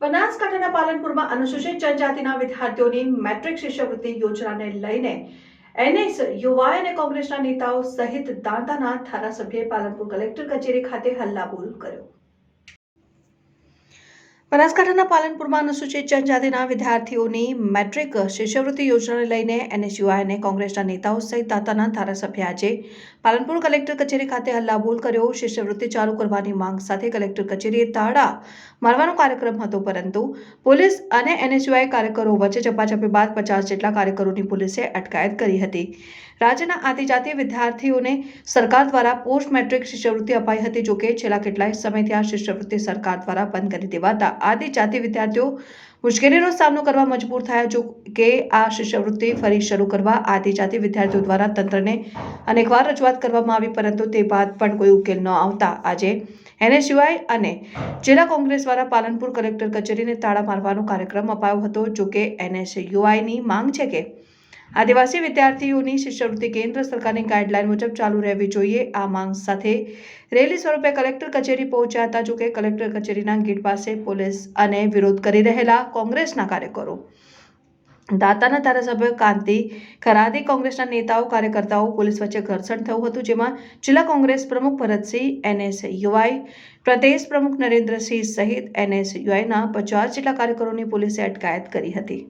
બનાસકાંઠાના પાલનપુરમાં અનુસૂચિત જનજાતિના વિદ્યાર્થીઓની મેટ્રિક શિષ્યવૃત્તિ યોજનાને લઈને એનએસ યુવા અને કોંગ્રેસના નેતાઓ સહિત દાંતાના ધારાસભ્યએ પાલનપુર કલેક્ટર કચેરી ખાતે હલ્લાબોલ કર્યો. બનાસકાંઠાના પાલનપુરમાં અનુસૂચિત જનજાતિના વિદ્યાર્થીઓની મેટ્રિક શિષ્યવૃત્તિ યોજનાને લઈને એનએસયુઆઈ અને કોંગ્રેસના નેતાઓ સહિત તાતાના ધારાસભ્ય આજે પાલનપુર કલેક્ટર કચેરી ખાતે હલ્લાબોલ કર્યો. શિષ્યવૃત્તિ ચાલુ કરવાની માંગ સાથે કલેક્ટર કચેરીએ તાળા મારવાનો કાર્યક્રમ હતો, પરંતુ પોલીસ અને એનએસયુઆઈ કાર્યકરો વચ્ચે ઝપાઝપી બાદ પચાસ જેટલા કાર્યકરોની પોલીસે અટકાયત કરી હતી. રાજ્યના આદિજાતિ વિદ્યાર્થીઓને સરકાર દ્વારા પોસ્ટ મેટ્રિક શિષ્યવૃત્તિ અપાઈ હતી, જોકે છેલ્લા કેટલાય સમયથી આ શિષ્યવૃત્તિ સરકાર દ્વારા બંધ કરી દેવાતા આદિજાતિ વિદ્યાર્થીઓ મુશ્કેલીનો સામનો કરવા મજબૂર થયા જો કે આ શિષ્યવૃત્તિ ફરી શરૂ કરવા આદિજાતિ વિદ્યાર્થીઓ દ્વારા તંત્રને અનેકવાર રજૂઆત કરવામાં આવી, પરંતુ તે બાદ પણ કોઈ ઉકેલ ન આવતા. આજે એનએસયુઆઈ અને જિલ્લા કોંગ્રેસ દ્વારા પાલનપુર કલેક્ટર કચેરીને તાળા મારવાનો કાર્યક્રમ અપાયો હતો જોકે એનએસયુઆઈની માંગ છે કે આદિવાસી વિદ્યાર્થીઓની શિષ્યવૃત્તિ કેન્દ્ર સરકારની ગાઈડલાઈન મુજબ ચાલુ રહેવી જોઈએ. આ માંગ સાથે રેલી સ્વરૂપે કલેક્ટર કચેરી પહોંચ્યા હતા જોકે કલેક્ટર કચેરીના ગેટ પાસે પોલીસ અને વિરોધ કરી રહેલા કોંગ્રેસના કાર્યકરો. દાતાના ધારાસભ્ય કાંતિ ખરાદી કોંગ્રેસના નેતાઓ, કાર્યકર્તાઓ, પોલીસ વચ્ચે ઘર્ષણ થયું હતું, જેમાં જિલ્લા કોંગ્રેસ પ્રમુખ ભરતસિંહ, એનએસ યુઆઈ, પ્રદેશ પ્રમુખ નરેન્દ્રસિંહ સહિત એનએસ યુઆઈના પચાસ જેટલા કાર્યકરોની પોલીસે અટકાયત કરી હતી.